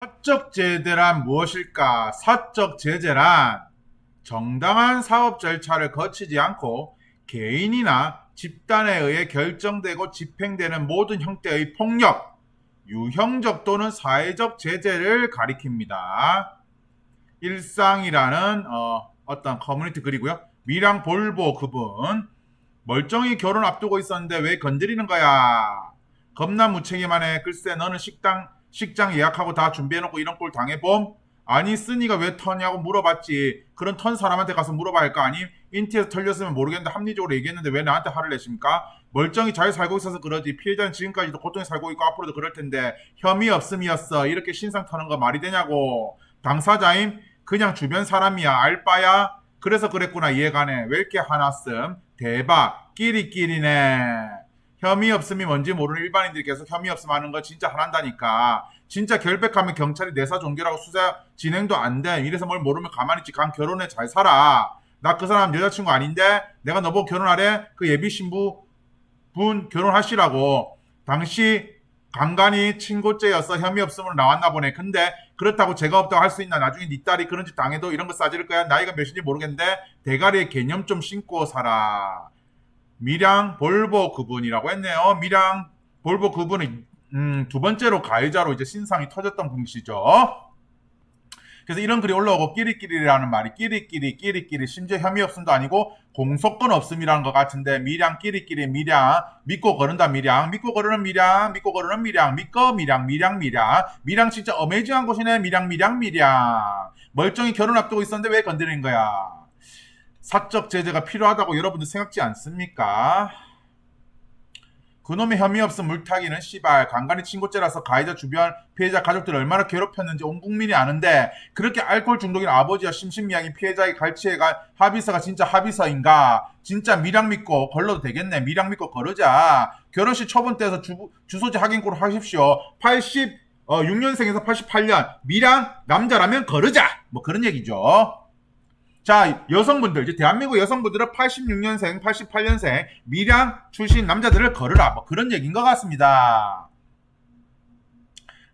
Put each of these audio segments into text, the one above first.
사적 제재란 무엇일까? 사적 제재란 정당한 사업 절차를 거치지 않고 개인이나 집단에 의해 결정되고 집행되는 모든 형태의 폭력, 유형적 또는 사회적 제재를 가리킵니다. 일상이라는 어, 어떤 커뮤니티 글이고요. 미랑 볼보 그분 멀쩡히 결혼 앞두고 있었는데 왜 건드리는 거야? 겁나 무책임하네. 글쎄 너는 식당 식장 예약하고 다 준비해놓고 이런 꼴 당해봄? 아니 쓰니가 왜 터냐고 물어봤지. 그런 턴 사람한테 가서 물어봐야 할거 아니? 인티에서 털렸으면 모르겠는데 합리적으로 얘기했는데 왜 나한테 화를 내십니까? 멀쩡히 잘 살고 있어서 그러지. 피해자는 지금까지도 고통에 살고 있고 앞으로도 그럴 텐데 혐의 없음이었어. 이렇게 신상 터는 거 말이 되냐고. 당사자임? 그냥 주변 사람이야. 알바야? 그래서 그랬구나. 이해가네. 왜 이렇게 화났음? 대박. 끼리끼리네. 혐의 없음이 뭔지 모르는 일반인들이 계속 혐의 없음 하는 거 진짜 화난다니까. 진짜 결백하면 경찰이 내사 종결하고 수사 진행도 안 돼. 이래서 뭘 모르면 가만히 있지. 간 결혼해 잘 살아. 나 그 사람 여자친구 아닌데 내가 너 보고 결혼하래? 그 예비 신부 분 결혼하시라고. 당시 간간히 친고죄였어 혐의 없음으로 나왔나 보네. 근데 그렇다고 죄가 없다고 할 수 있나? 나중에 네 딸이 그런 짓 당해도 이런 거 싸질 거야. 나이가 몇인지 모르겠는데 대가리에 개념 좀 신고 살아. 미량 볼보 그분이라고 했네요. 미량 볼보 그분은 음, 두 번째로 가해자로 이제 신상이 터졌던 분이시죠. 그래서 이런 글이 올라오고 끼리끼리라는 말이 끼리끼리 끼리끼리 심지어 혐의 없음도 아니고 공소권 없음이라는 것 같은데 미량 끼리끼리 미량 믿고 거른다 미량 믿고 거르는 미량 믿고 거르는 미량 믿고 미량 미량 미량 미량 진짜 어메이징한 곳이네 미량 미량 미량 멀쩡히 결혼 앞두고 있었는데 왜 건드리는 거야 사적 제재가 필요하다고 여러분들 생각지 않습니까? 그놈의 혐의 없음 물타기는 씨발 간간히 친고죄라서 가해자 주변 피해자 가족들을 얼마나 괴롭혔는지 온 국민이 아는데 그렇게 알코올 중독인 아버지와 심신미약인 피해자의 갈취해가 합의서가 진짜 합의서인가? 진짜 미량 믿고 걸러도 되겠네. 미량 믿고 걸으자. 결혼식 처분 때에서 주, 주소지 확인꼴 하십시오. 80 어, 6년생에서 88년 미량 남자라면 거르자. 뭐 그런 얘기죠 자, 여성분들, 이제 대한민국 여성분들은 86년생, 88년생, 미량 출신 남자들을 걸으라. 뭐 그런 얘기인 것 같습니다.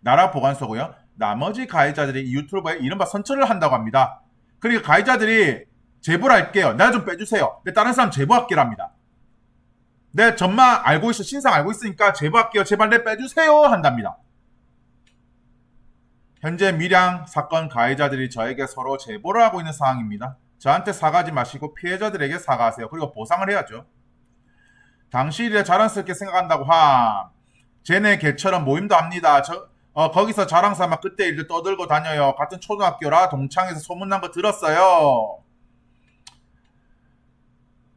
나라 보관소고요. 나머지 가해자들이 이 유튜브에 이른바 선처를 한다고 합니다. 그러니까 가해자들이 제보를 할게요. 나 좀 빼주세요. 근데 다른 사람 제보할게랍니다. 내 전마 알고 있어, 신상 알고 있으니까 제보할게요. 제발 내 빼주세요. 한답니다. 현재 미량 사건 가해자들이 저에게 서로 제보를 하고 있는 상황입니다. 저한테 사과하지 마시고 피해자들에게 사과하세요. 그리고 보상을 해야죠. 당시 일에 자랑스럽게 생각한다고 함. 쟤네 개처럼 모임도 합니다. 저, 어, 거기서 자랑 삼아 그때 일들 떠들고 다녀요. 같은 초등학교라 동창에서 소문난 거 들었어요.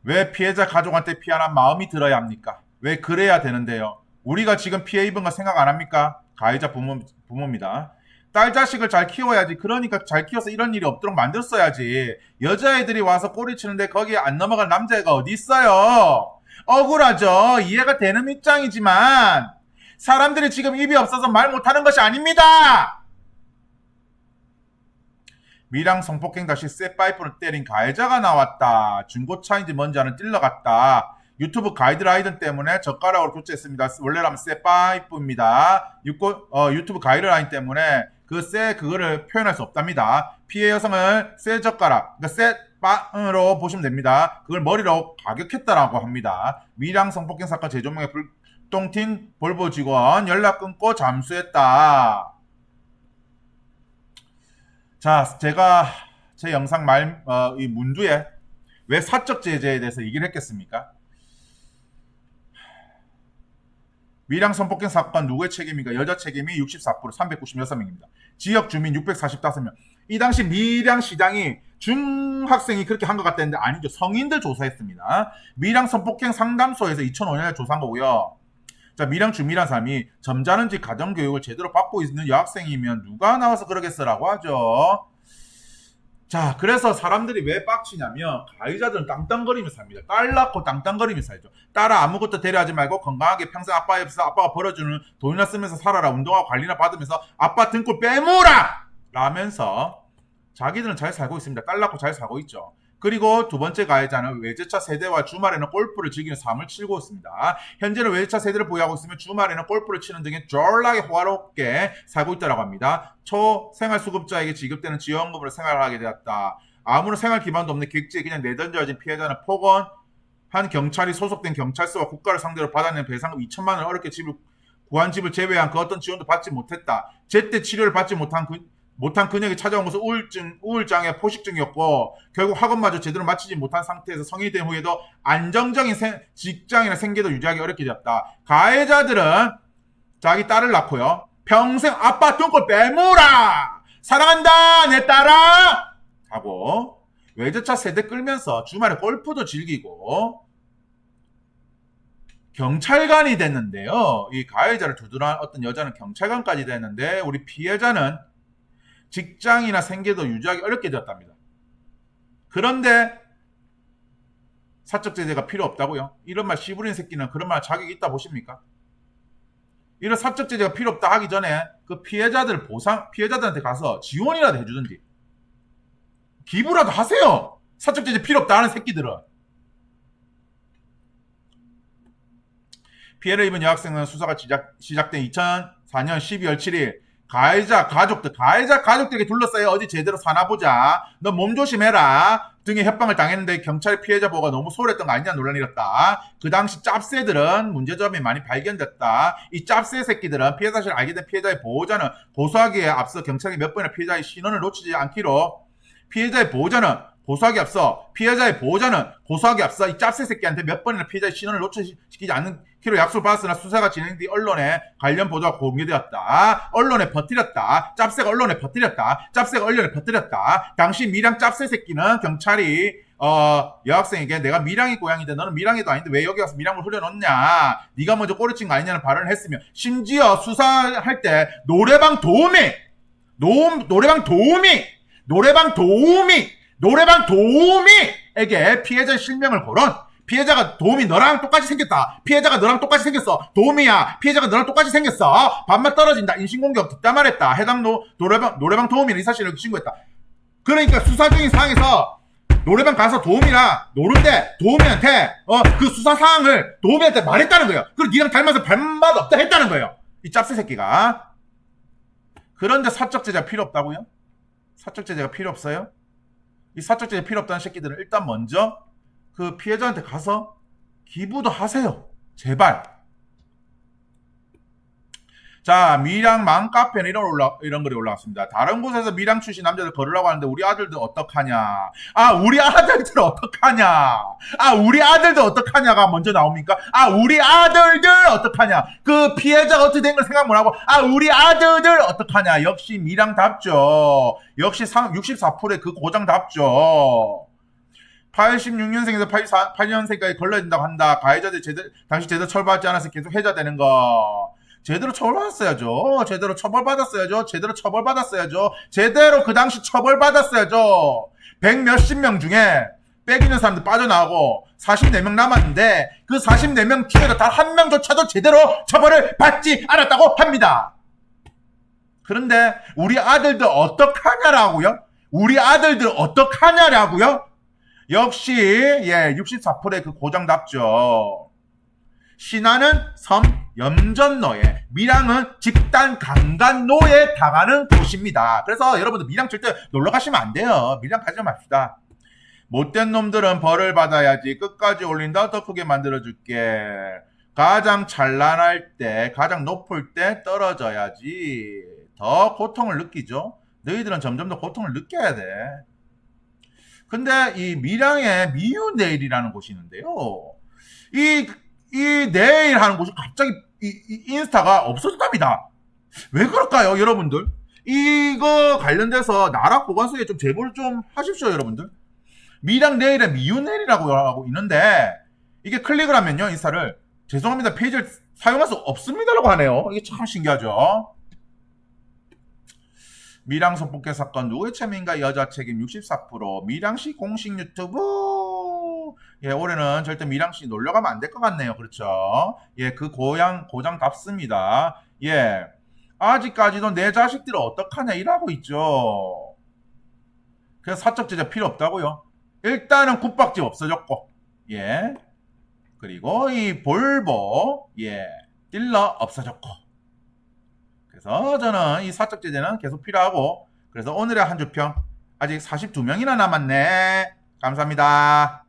왜 피해자 가족한테 피하는 마음이 들어야 합니까? 왜 그래야 되는데요? 우리가 지금 피해 입은 거 생각 안 합니까? 가해자 부모, 부모입니다. 딸 자식을 잘 키워야지. 그러니까 잘 키워서 이런 일이 없도록 만들었어야지. 여자애들이 와서 꼬리 치는데 거기에 안 넘어갈 남자애가 어디 있어요? 억울하죠. 이해가 되는 입장이지만 사람들이 지금 입이 없어서 말 못하는 것이 아닙니다. 미랑 성폭행 다시 쇠파이프를 때린 가해자가 나왔다. 중고차인지 뭔지 아는 딜러갔다. 유튜브 가이드라인 때문에 젓가락으로 교체했습니다. 원래라면 쇠파이프입니다. 어, 유튜브 가이드라인 때문에 그쇠 그거를 표현할 수 없답니다. 피해 여성을 쇠 젓가락, 그러니까 쇠 빵으로 보시면 됩니다. 그걸 머리로 가격했다라고 합니다. 미랑 성폭행 사건 재조명의 불똥팀 볼보 직원 연락 끊고 잠수했다. 자, 제가 제 영상 말, 어, 이 문두에 왜 사적 제재에 대해서 얘기를 했겠습니까? 미량 성폭행 사건 누구의 책임인가? 여자 책임이 64%, 396명입니다. 지역 주민 645명. 이 당시 미량 시장이 중학생이 그렇게 한 것 같다는데 아니죠. 성인들 조사했습니다. 미량 성폭행 상담소에서 2005년에 조사한 거고요. 자, 미량 주민이라는 사람이 점잖은지 가정교육을 제대로 받고 있는 여학생이면 누가 나와서 그러겠어라고 하죠. 자, 그래서 사람들이 왜 빡치냐면 가해자들은 땅땅거리면서 삽니다. 딸 낳고 땅땅거리면서 살죠. 딸아 아무것도 대리하지 말고 건강하게 평생 아빠 옆에서 아빠가 벌어주는 돈이나 쓰면서 살아라. 운동하고 관리나 받으면서 아빠 등골 빼모라! 라면서 자기들은 잘 살고 있습니다. 딸 낳고 잘 살고 있죠. 그리고 두 번째 가해자는 외제차 세대와 주말에는 골프를 즐기는 삶을 치고 있습니다. 현재는 외제차 세대를 보유하고 있으며 주말에는 골프를 치는 등의 졸라게 호화롭게 살고 있다고 합니다. 초생활수급자에게 지급되는 지원금으로 생활을 하게 되었다. 아무런 생활 기반도 없는 객지에 그냥 내던져진 피해자는 폭언, 한 경찰이 소속된 경찰서와 국가를 상대로 받아낸 배상금 2천만 원을 어렵게 집을 구한 집을 제외한 그 어떤 지원도 받지 못했다. 제때 치료를 받지 못한 그, 못한 그녀에게 찾아온 것은 우울증, 우울장애 포식증이었고 결국 학업마저 제대로 마치지 못한 상태에서 성인이 된 후에도 안정적인 생- 직장이나 생계도 유지하기 어렵게 되었다. 가해자들은 자기 딸을 낳고요. 평생 아빠 등골 빼물아! 사랑한다! 내 딸아! 하고 외제차 세대 끌면서 주말에 골프도 즐기고 경찰관이 됐는데요. 이 가해자를 두둔한 어떤 여자는 경찰관까지 됐는데 우리 피해자는 직장이나 생계도 유지하기 어렵게 되었답니다. 그런데 사적 제재가 필요 없다고요? 이런 말 씨부린 새끼는 그런 말 자격이 있다 보십니까? 이런 사적 제재가 필요 없다 하기 전에 그 피해자들 보상 피해자들한테 가서 지원이라도 해주든지 기부라도 하세요. 사적 제재 필요 없다 하는 새끼들은 피해를 입은 여학생은 수사가 시작, 시작된 2004년 12월 7일 가해자 가족들 가해자 가족들에게 둘러싸여 어디 제대로 사나 보자. 너 몸 조심해라. 등의 협박을 당했는데 경찰 피해자 보고가 너무 소홀했던 거 아니냐 논란이 일었다. 그 당시 짭새들은 문제점이 많이 발견됐다. 이 짭새 새끼들은 피해 사실을 알게 된 피해자의 보호자는 고소하기에 앞서 경찰이 몇 번이나 피해자의 신원을 놓치지 않기로 피해자의 보호자는 고소하기 앞서 피해자의 보호자는 고소하기 앞서 이 짭새 새끼한테 몇 번이나 피해자의 신원을 노출시키지 않기로 약속을 받았으나 수사가 진행 뒤 언론에 관련 보도가 공개되었다. 언론에 퍼뜨렸다. 짭새가 언론에 퍼뜨렸다. 짭새가 언론에 퍼뜨렸다. 당시 미량 짭새 새끼는 경찰이 어, 여학생에게 내가 밀양이 고향인데 너는 밀양이도 아닌데 왜 여기 와서 밀양을 흘려놓냐 네가 먼저 꼬리친 거 아니냐는 발언을 했으며 심지어 수사할 때 노래방 도우미 노, 노래방 도우미 노래방 도우미 노래방 도우미에게 피해자 실명을 거론 피해자가 도우미 너랑 똑같이 생겼다. 피해자가 너랑 똑같이 생겼어. 도우미야 피해자가 너랑 똑같이 생겼어. 반말 떨어진다. 인신공격 뒷담화했다. 해당 노, 노래방 노래방 도우미는 이 사실을 신고했다. 그러니까 수사 중인 상황에서 노래방 가서 도우미랑 노는데 도우미한테 어 그 수사 사항을 도우미한테 말했다는 거예요. 그리고 니랑 닮아서 별맛 없다 했다는 거예요. 이 짭새 새끼가. 그런데 사적 제재가 필요 없다고요? 사적 제재가 필요 없어요? 이 사적 제재 필요 없다는 새끼들은 일단 먼저 그 피해자한테 가서 기부도 하세요. 제발. 자, 미량 맘카페는 이런 올라, 이런 글이 올라왔습니다. 다른 곳에서 미량 출신 남자들 걸으라고 하는데 우리 아들들 어떡하냐. 아, 우리 아들들 어떡하냐. 아, 우리 아들들 어떡하냐가 먼저 나옵니까? 아, 우리 아들들 어떡하냐. 그 피해자가 어떻게 된 걸 생각 못 하고, 아, 우리 아들들 어떡하냐. 역시 미량답죠. 역시 64%의 그 고장답죠. 86년생에서 84, 8년생까지 걸러진다고 한다. 가해자들 제대로, 당시 제대로 처벌받지 않아서 계속 해자되는 거. 제대로 처벌받았어야죠. 제대로 처벌받았어야죠. 제대로 처벌받았어야죠. 제대로 그 당시 처벌받았어야죠. 백 몇십 명 중에 빼기는 사람들 빠져나오고 44명 남았는데 그 44명 중에도 단한 명조차도 제대로 처벌을 받지 않았다고 합니다. 그런데 우리 아들들 어떡하냐라고요? 우리 아들들 어떡하냐라고요? 역시 예 64%의 그 고장답죠. 신안은 섬 염전노예, 밀양은 집단 강간노예 당하는 곳입니다. 그래서 여러분들 밀양 절대 놀러 가시면 안 돼요. 밀양 가지 맙시다. 못된 놈들은 벌을 받아야지. 끝까지 올린다. 더 크게 만들어줄게. 가장 찬란할 때, 가장 높을 때 떨어져야지. 더 고통을 느끼죠. 너희들은 점점 더 고통을 느껴야 돼. 근데 이 밀양에 미유네일이라는 곳이 있는데요. 이, 이 네일 하는 곳이 갑자기 이, 이 인스타가 없어졌답니다. 왜 그럴까요, 여러분들? 이거 관련돼서 나라 보관소에 좀 제보를 좀 하십시오, 여러분들. 미량 네일에 미유네일이라고 하고 있는데 이게 클릭을 하면요, 인스타를 죄송합니다, 페이지를 사용할 수 없습니다라고 하네요. 이게 참 신기하죠. 미량 성폭행 사건 누구의 책임인가 여자 책임 64% 미량시 공식 유튜브 예, 올해는 절대 미랑 씨 놀러 가면 안 될 것 같네요. 그렇죠? 예, 그 고향 고장답습니다. 예. 아직까지도 내 자식들을 어떡하냐 일하고 있죠. 그래서 사적 제재 필요 없다고요. 일단은 국박집 없어졌고. 예. 그리고 이 볼보 예. 딜러 없어졌고. 그래서 저는 이 사적 제재는 계속 필요하고 그래서 오늘의 한 주평 아직 42명이나 남았네. 감사합니다.